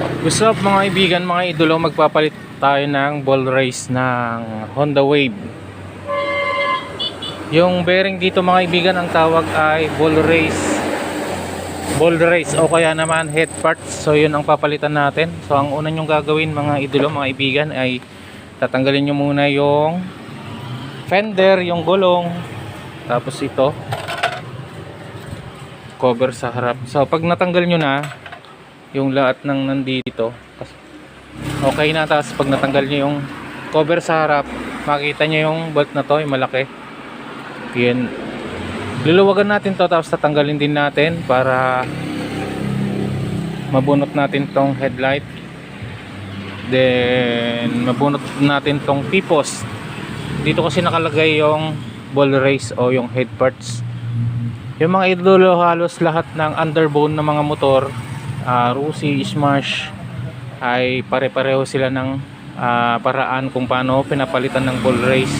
What's up mga kaibigan, mga idolo, magpapalit tayo ng ball race ng Honda Wave. Yung bearing dito mga kaibigan, ang tawag ay ball race. Ball race o kaya naman head parts. So yun ang papalitan natin. So ang una nyong gagawin mga idolo, mga kaibigan ay tatanggalin nyo muna yung fender, yung gulong. Tapos ito, cover sa harap. So pag natanggal nyo na, yung lahat ng nandito. Okay na tapos pag natanggal nyo yung cover sa harap makita nyo yung bolt na to yung malaki. Yan luluwagan natin to tapos tatanggalin din natin para mabunot natin tong headlight. Then mabunot natin tong T-post. Dito kasi nakalagay yung ball race o yung head parts. Yung mga idolo halos lahat ng underbone ng mga motor uh, Rusi, Smash ay pare-pareho sila ng ah, paraan kung paano pinapalitan ng ball race.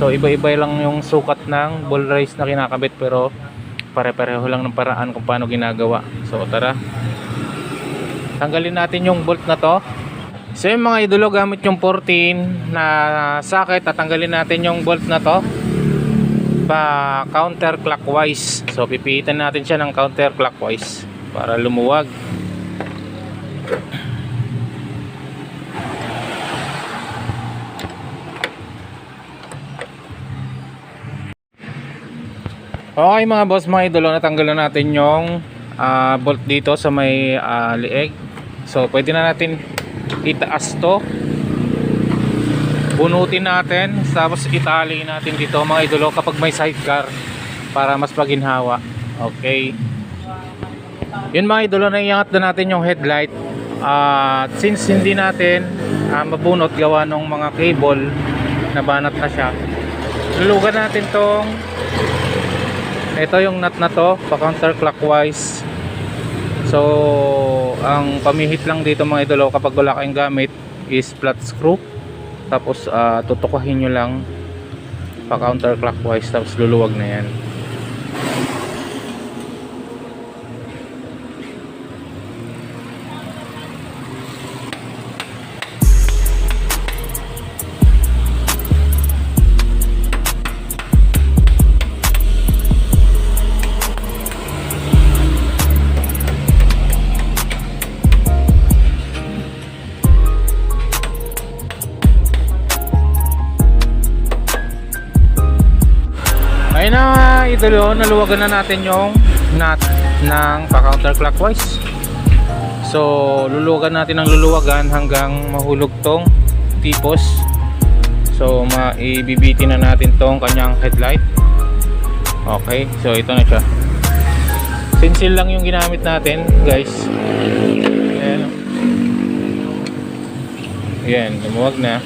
So iba-iba lang yung sukat ng ball race na kinakabit pero pare-pareho lang ng paraan kung paano ginagawa. So tara. Tanggalin natin yung bolt na to. So yung mga idolo gamit yung 14 na socket tatanggalin natin yung bolt na to. Pa counterclockwise. So pipihitan natin siya ng counterclockwise para lumuwag Okay mga boss, mga idolo, natanggal na natin yung ah, bolt dito sa may ah, lieg. So, pwede na natin itaas to. Bunutin natin, tapos itali natin dito mga idolo kapag may sidecar para mas maginhawa. Okay. Yun mga idolo, naiangat na natin yung headlight. At since hindi natin ah, mabunot gawa ng mga cable na banat na siya, lulugan natin tong ito yung nut na to pa counterclockwise so ang pamihit lang dito mga idolo kapag wala kayong gamit is flat screw. Tapos ah, tutukuhin nyo lang pa counterclockwise tapos luluwag na yan idolo, naluwagan na natin yung nut ng pa-counterclockwise. So, luluwagan natin ng luluwagan hanggang mahulog tong tipos. So, maibibiti na natin tong kanyang headlight. Okay, so ito na siya. Stencil lang yung ginamit natin, guys. Ayan. Ayan, lumuwag na.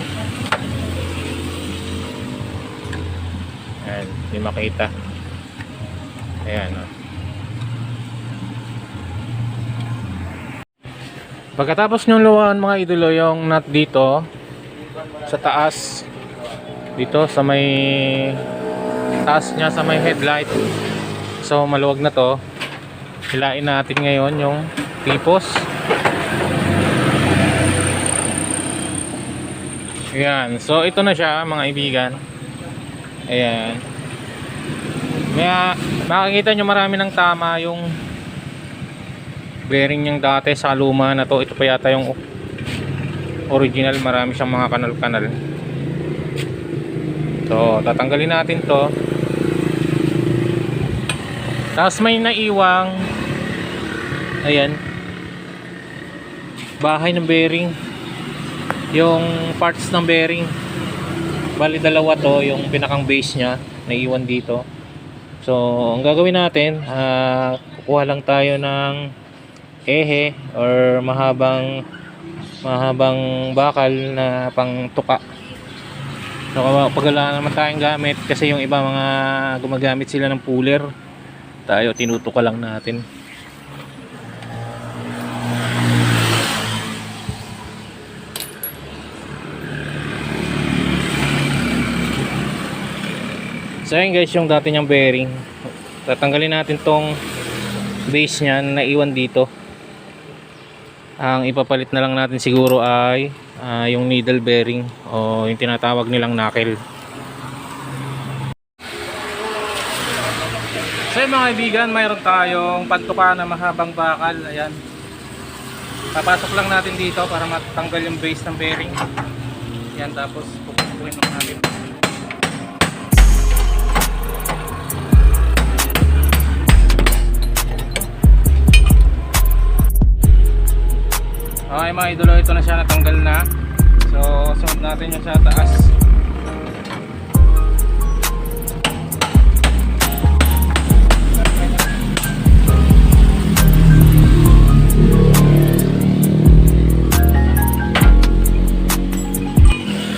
Ayan, hindi makita. Ayan, oh. Pagkatapos nyo luwan mga idolo yung nut dito sa taas dito sa may taas niya sa may headlight. So maluwag na to. Hilain natin ngayon yung tipos. Ayan, so ito na siya mga kaibigan. Ayan. Kaya makikita nyo marami ng tama yung bearing niyang dati sa luma na to. Ito pa yata yung original. Marami siyang mga kanal-kanal. So, tatanggalin natin to. Tapos may naiwang ayan bahay ng bearing yung parts ng bearing bali dalawa to yung pinakang base nya naiwan dito so ang gagawin natin ah, kukuha lang tayo ng ehe or mahabang mahabang bakal na pang tuka so pag naman tayong gamit kasi yung iba mga gumagamit sila ng puller. Tayo tinutuka lang natin So yun guys yung dati niyang bearing. Tatanggalin natin tong base niya na naiwan dito. Ang ipapalit na lang natin siguro ay ah, yung needle bearing o yung tinatawag nilang knuckle. So mga kaibigan, mayroon tayong pantuka na mahabang bakal. Ayan. Papasok lang natin dito para matanggal yung base ng bearing. Yan, tapos pupukuin lang natin. Mga idolo, ito na siya natanggal na. So, sunod natin yung sa taas.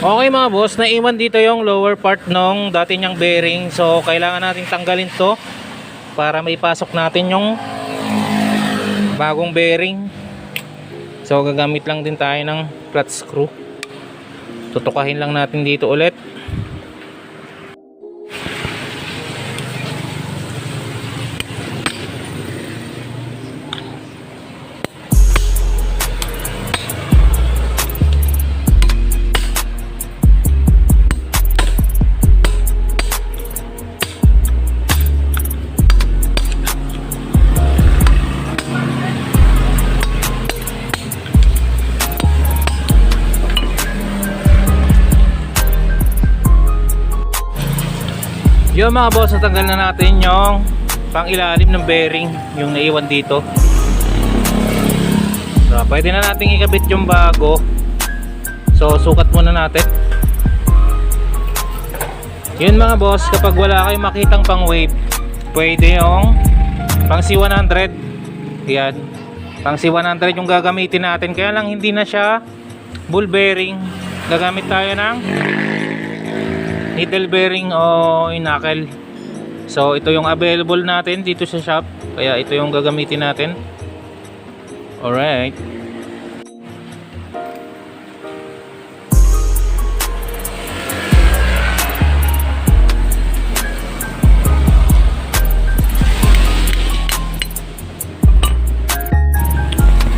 Okay mga boss, naiwan dito yung lower part nung dati niyang bearing. So, kailangan natin tanggalin to para maipasok natin yung bagong bearing. So, gagamit lang din tayo ng flat screw. Tutukahin lang natin dito ulit. Yung mga boss, natanggal na natin yung pang ilalim ng bearing, yung naiwan dito. So, pwede na natin ikabit yung bago. So, sukat muna natin. Yun mga boss, kapag wala kayong makitang pang wave, pwede yung pang C100. Yan. Pang C100 yung gagamitin natin. Kaya lang hindi na siya ball bearing. Gagamit tayo ng needle bearing o knuckle. So ito yung available natin dito sa shop. Kaya ito yung gagamitin natin. Alright.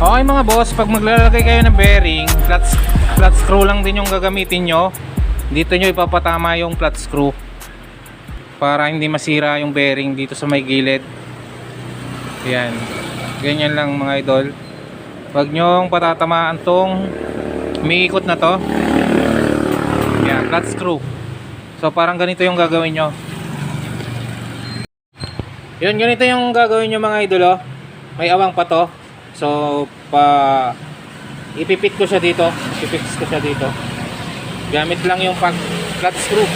Okay mga boss, pag maglalagay kayo ng bearing, flat, flat screw lang din yung gagamitin nyo dito nyo ipapatama yung flat screw para hindi masira yung bearing dito sa may gilid. Yan ganyan lang mga idol. Wag nyong patatamaan tong umiikot na to. Yan flat screw. So parang ganito yung gagawin nyo. Yun ganito yung gagawin nyo mga idol oh. may awang pa to. So pa ipipit ko siya dito. Ipipix ko siya dito gamit lang yung pag flat screw.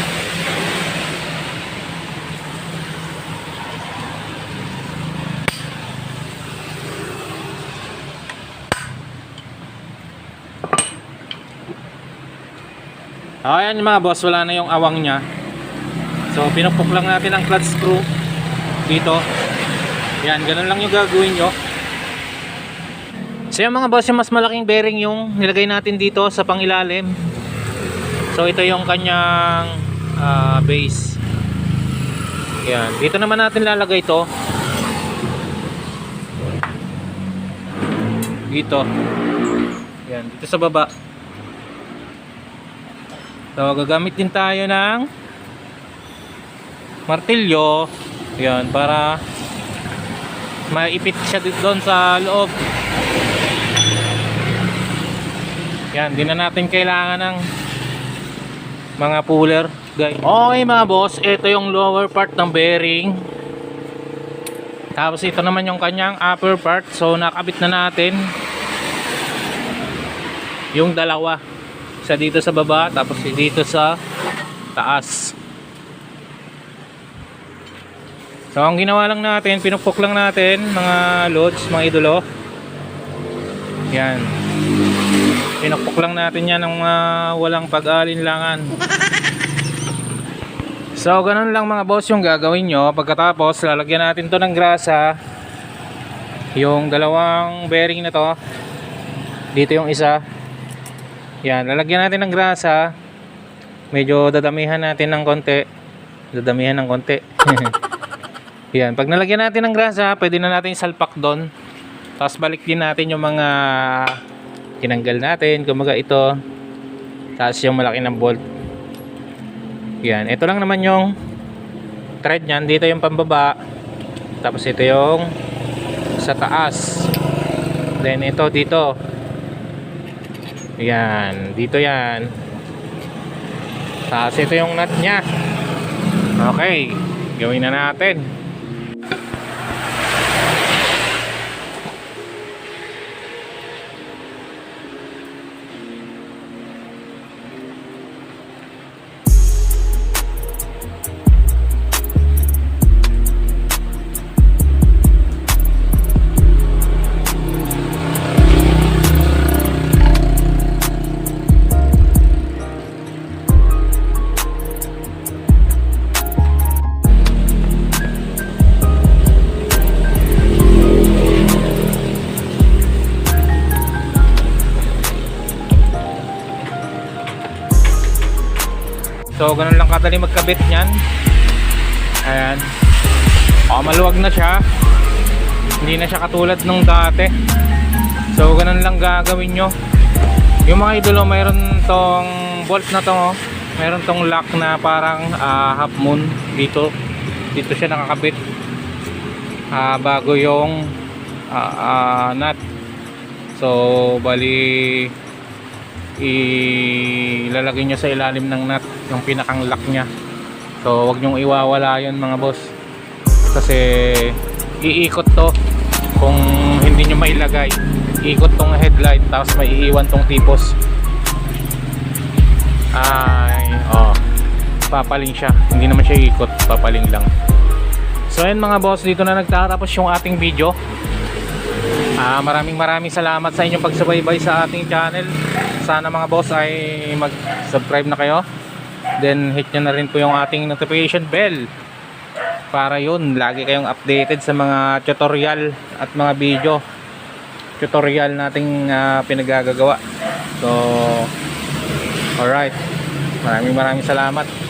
Ayan mga boss wala na yung awang nya so pinupok lang natin ang flat screw dito. Yan ganun lang yung gagawin nyo. So yung mga boss yung mas malaking bearing yung nilagay natin dito sa pangilalim So ito yung kanyang ah, base. Yan. Dito naman natin lalagay ito. Dito. Yan. Dito sa baba. So gagamit din tayo ng martilyo. Yan. Para maipit siya doon sa loob. Yan. Di na natin kailangan ng mga puller guys. Okay mga boss. Ito yung lower part ng bearing. Tapos ito naman yung kanyang upper part. So nakabit na natin. Yung dalawa. Isa dito sa baba tapos dito sa taas. So ang ginawa lang natin pinupok lang natin mga loads mga idolo. Yan pinupok lang natin yan ng uh, walang pag-alinlangan so ganun lang mga boss yung gagawin nyo. Pagkatapos lalagyan natin to ng grasa. Yung dalawang bearing na to. Dito yung isa. Yan lalagyan natin ng grasa. Medyo dadamihan natin ng konti. Dadamihan ng konti. Yan pag nalagyan natin ng grasa pwede na natin salpak doon. Tapos balik din natin yung mga tinanggal natin. Kumaga ito. Tapos yung malaki ng bolt. Yan. Ito lang naman yung thread niyan. Dito yung pambaba. Tapos ito yung sa taas. Then ito dito. Yan. Dito yan. Tapos ito yung nut niya. Okay. Gawin na natin. So, ganun lang kadali magkabit niyan. Ayan. O, maluwag na siya. Hindi na siya katulad nung dati. So, ganun lang gagawin nyo. Yung mga idolo, mayroon tong bolt na to. oh. Mayroon tong lock na parang ah, half moon dito. Dito siya nakakabit. Ah, bago yung ah, ah, nut. So, bali ilalagay nyo sa ilalim ng nut yung pinakang lock nya so wag nyong iwawala yun mga boss. Kasi iikot to kung hindi nyo mailagay. Ikot tong headlight tapos may iiwan tong tipos. Ay oh. Papaling siya. Hindi naman siya ikot papaling lang. So ayun mga boss dito na nagtatapos yung ating video Ah, maraming maraming salamat sa inyong pagsubaybay sa ating channel. Sana mga boss ay mag-subscribe na kayo. Then hit nyo na rin po yung ating notification bell. Para yun, lagi kayong updated sa mga tutorial at mga video tutorial nating ah, pinagagagawa. So, alright. Maraming maraming salamat.